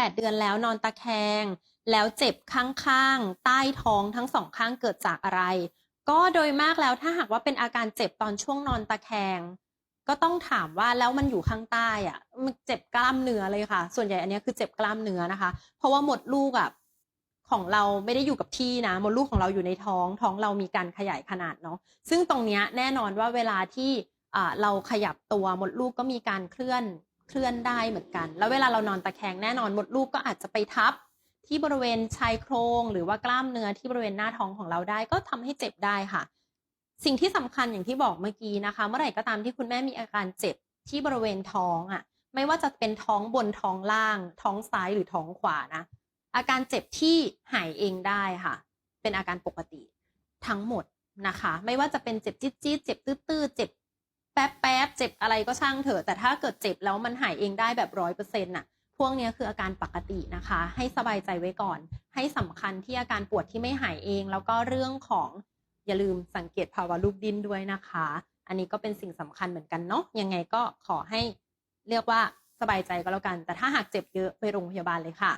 8 เดือนแล้วนอนตะแคง แล้วเจ็บข้างๆ ใต้ท้องทั้งสองข้างเกิดจากอะไร ก็โดยมากแล้วถ้าหากว่าเป็นอาการเจ็บตอนช่วงนอนตะแคง ก็ต้องถามว่าแล้วมันอยู่ข้างใต้อะมันเจ็บกล้ามเนื้อเลยค่ะ ส่วนใหญ่อันนี้คือเจ็บกล้ามเนื้อนะคะ เพราะว่าหมดลูกอะของเราไม่ได้อยู่กับที่นะมดลูกของเราอยู่ในท้องท้องเรามีการขยายขนาดเนาะซึ่งตรงนี้แน่นอนว่าเวลาที่เราขยับตัวมดลูกก็มีการเคลื่อน เคลื่อนได้เหมือนกัน แล้วเวลาเรานอนตะแคงแน่นอนมดลูกก็อาจจะไปทับที่บริเวณชายโครงหรือว่ากล้ามเนื้อที่บริเวณหน้าท้องของเราได้ก็ทำให้เจ็บได้ค่ะ สิ่งที่สำคัญอย่างที่บอกเมื่อกี้นะคะ เมื่อไหร่ก็ตามที่คุณแม่มีอาการเจ็บที่บริเวณท้องอะ ไม่ว่าจะเป็นท้องบนท้องล่าง ท้องซ้ายหรือท้องขวานะ อาการเจ็บที่หายเองได้ค่ะ เป็นอาการปกติทั้งหมดนะคะ ไม่ว่าจะเป็นเจ็บจี๊ดจี๊ดเจ็บตื้อๆเจ็บ แป๊บแป๊บเจ็บอะไรก็ช่างเถอะแต่ถ้าเกิดเจ็บแล้วมันหายเองได้แบบร้อยเปอร์เซ็นต์น่ะพวกนี้คืออาการปกตินะคะ ให้สบายใจไว้ก่อน ให้สำคัญที่อาการปวดที่ไม่หายเอง แล้วก็เรื่องของอย่าลืมสังเกตภาวะลูกดิ้นด้วยนะคะ อันนี้ก็เป็นสิ่งสำคัญเหมือนกันเนาะยังไงก็ขอให้เรียกว่าสบายใจก็แล้วกัน แต่ถ้าหากเจ็บเยอะไปโรงพยาบาลเลยค่ะ